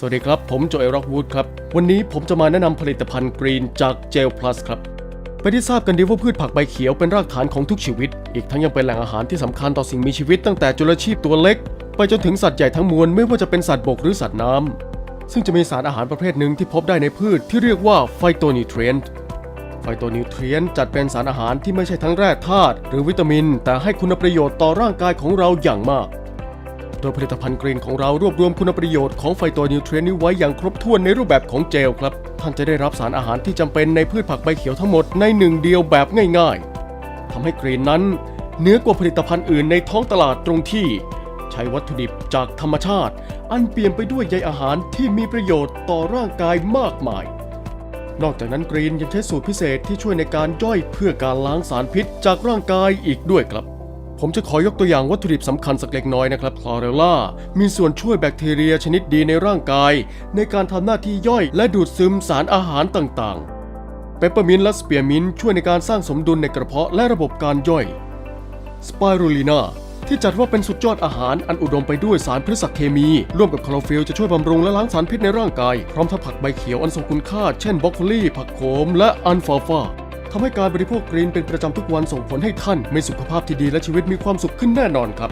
สวัสดีครับ ผมโจเอร็อกวูดครับ วันนี้ผมจะมาแนะนำผลิตภัณฑ์กรีนจากเจลพลัสครับไปที่ทราบกันดีว่าพืชผักใบเขียวเป็นรากฐานของทุกชีวิต อีกทั้งยังเป็นแหล่งอาหารที่สำคัญต่อสิ่งมีชีวิตตั้งแต่จุลชีพตัวเล็ก ไปจนถึงสัตว์ใหญ่ทั้งมวลไม่ว่าจะเป็นสัตว์บกหรือสัตว์น้ำซึ่งจะมีสารอาหารประเภทหนึ่งที่พบได้ในพืชที่เรียกว่าไฟโตนิเทรียนไฟโตนิวเทรียนต์จัดเป็นสารอาหารที่ไม่ใช่ทั้งแร่ธาตุหรือวิตามิน แต่ให้คุณประโยชน์ต่อร่างกายของเราอย่างมาก โดยผลิตภัณฑ์กรีนของเรารวบรวมคุณประโยชน์ของไฟโตนิวเทรนนี้ไว้อย่างครบถ้วนในรูปแบบของเจลครับ ท่านจะได้รับสารอาหารที่จำเป็นในพืชผักใบเขียวทั้งหมดในหนึ่งเดียวแบบง่ายๆทำให้กรีนนั้นเหนือกว่าผลิตภัณฑ์อื่นในท้องตลาดตรงที่ ใช้วัตถุดิบจากธรรมชาติ อันเปลี่ยมไปด้วยใยอาหารที่มีประโยชน์ต่อร่างกายมากมาย นอกจากนั้นกรีนยังใช้สูตรพิเศษที่ช่วยในการย่อยเพื่อการล้างสารพิษจากร่างกายอีกด้วยครับ ผมจะขอยกตัวอย่างวัตถุดิบสำคัญสักเล็กน้อยนะครับคลอเรลล่ามีส่วนช่วยแบคทีเรียชนิดดีในร่างกาย ในการทำหน้าที่ย่อยและดูดซึมสารอาหารต่างๆเปปเปอร์มินต์และสเปียร์มินต์ช่วยในการสร้างสมดุลในกระเพาะและระบบการย่อยสไปรูลินาที่จัดว่าเป็นสุดยอดอาหารอันอุดมไปด้วยสารพฤกษเคมี ร่วมกับคลอโรฟิลจะช่วยบำรุงและล้างสารพิษในร่างกาย พร้อมทั้งผักใบเขียวอันทรงคุณค่า เช่นบรอกโคลีผักโขมและอันฟาฟา ทำให้การบริโภคกรีนเป็นประจำทุกวันส่งผลให้ท่านมีสุขภาพที่ดีและชีวิตมีความสุขขึ้นแน่นอนครับ